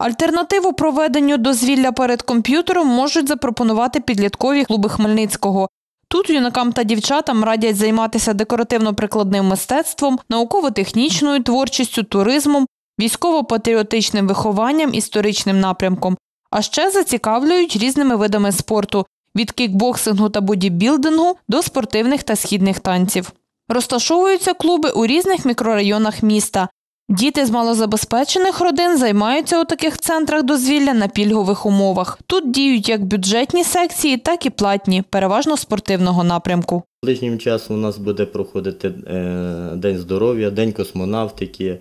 Альтернативу проведенню дозвілля перед комп'ютером можуть запропонувати підліткові клуби Хмельницького. Тут юнакам та дівчатам радять займатися декоративно-прикладним мистецтвом, науково-технічною творчістю, туризмом, військово-патріотичним вихованням, історичним напрямком. А ще зацікавлюють різними видами спорту від кікбоксингу та бодібілдингу до спортивних та східних танців. Розташовуються клуби у різних мікрорайонах міста. Діти з малозабезпечених родин займаються у таких центрах дозвілля на пільгових умовах. Тут діють як бюджетні секції, так і платні, переважно спортивного напрямку. Ближнім часом у нас буде проходити е, День здоров'я, День космонавтики,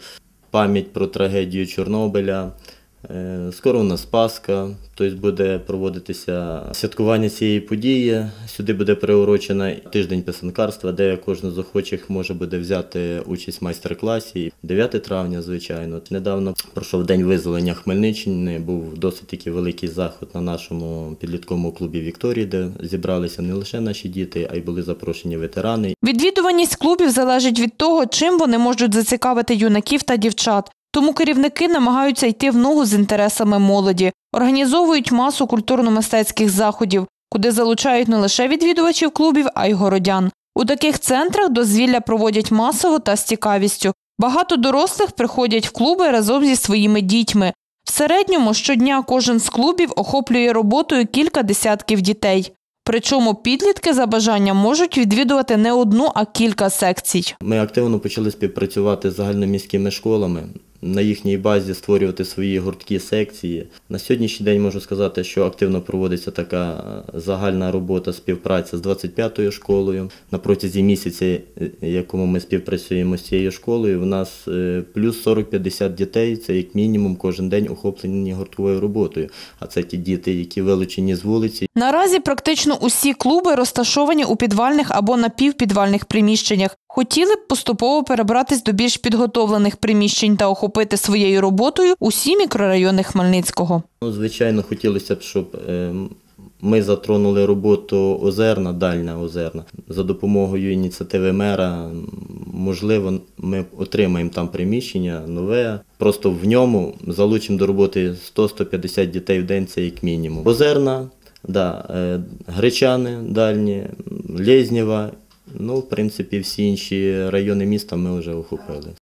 пам'ять про трагедію Чорнобиля. Е, Скоро у нас Пасха, тобто буде проводитися святкування цієї події. Сюди буде приурочено тиждень писанкарства, де кожен з охочих може буде взяти участь в майстер-класі. 9 травня, звичайно. Недавно пройшов день визволення Хмельниччини. Був досить такий великий заход на нашому підлітковому клубі Вікторії, де зібралися не лише наші діти, а й були запрошені ветерани. Відвідуваність клубів залежить від того, чим вони можуть зацікавити юнаків та дівчат. Тому керівники намагаються йти в ногу з інтересами молоді, організовують масу культурно-мистецьких заходів, куди залучають не лише відвідувачів клубів, а й городян. У таких центрах дозвілля проводять масово та з цікавістю. Багато дорослих приходять в клуби разом зі своїми дітьми. В середньому щодня кожен з клубів охоплює роботою кілька десятків дітей. Причому підлітки за бажанням можуть відвідувати не одну, а кілька секцій. Ми активно почали співпрацювати з загальноміськими школами, на їхній базі створювати свої гурткі секції. На сьогоднішній день можу сказати, що активно проводиться така е, загальна робота, співпраця з 25-ю школою. На протязі місяця, е, якому ми співпрацюємо з цією школою, в нас е, плюс 40-50 дітей. Це як мінімум кожен день охоплені гуртковою роботою. А це ті діти, які вилучені з вулиці, Наразі практично усі клуби розташовані у підвальних або напівпідвальних приміщеннях. Хотіли б поступово перебратись до більш підготовлених приміщень та охопити своєю роботою усі мікрорайони Хмельницького. Ну, звичайно, хотілося б, щоб е, ми затронули роботу Озерна, Дальня Озерна. За допомогою ініціативи мера, можливо, ми отримаємо там приміщення нове. Просто в ньому залучимо до роботи 100-150 дітей в день, це як мінімум. Озерна, да, е, Гречани, Дальні, Лєзнєва. Ну, в принципі, всі інші райони міста ми вже охопили.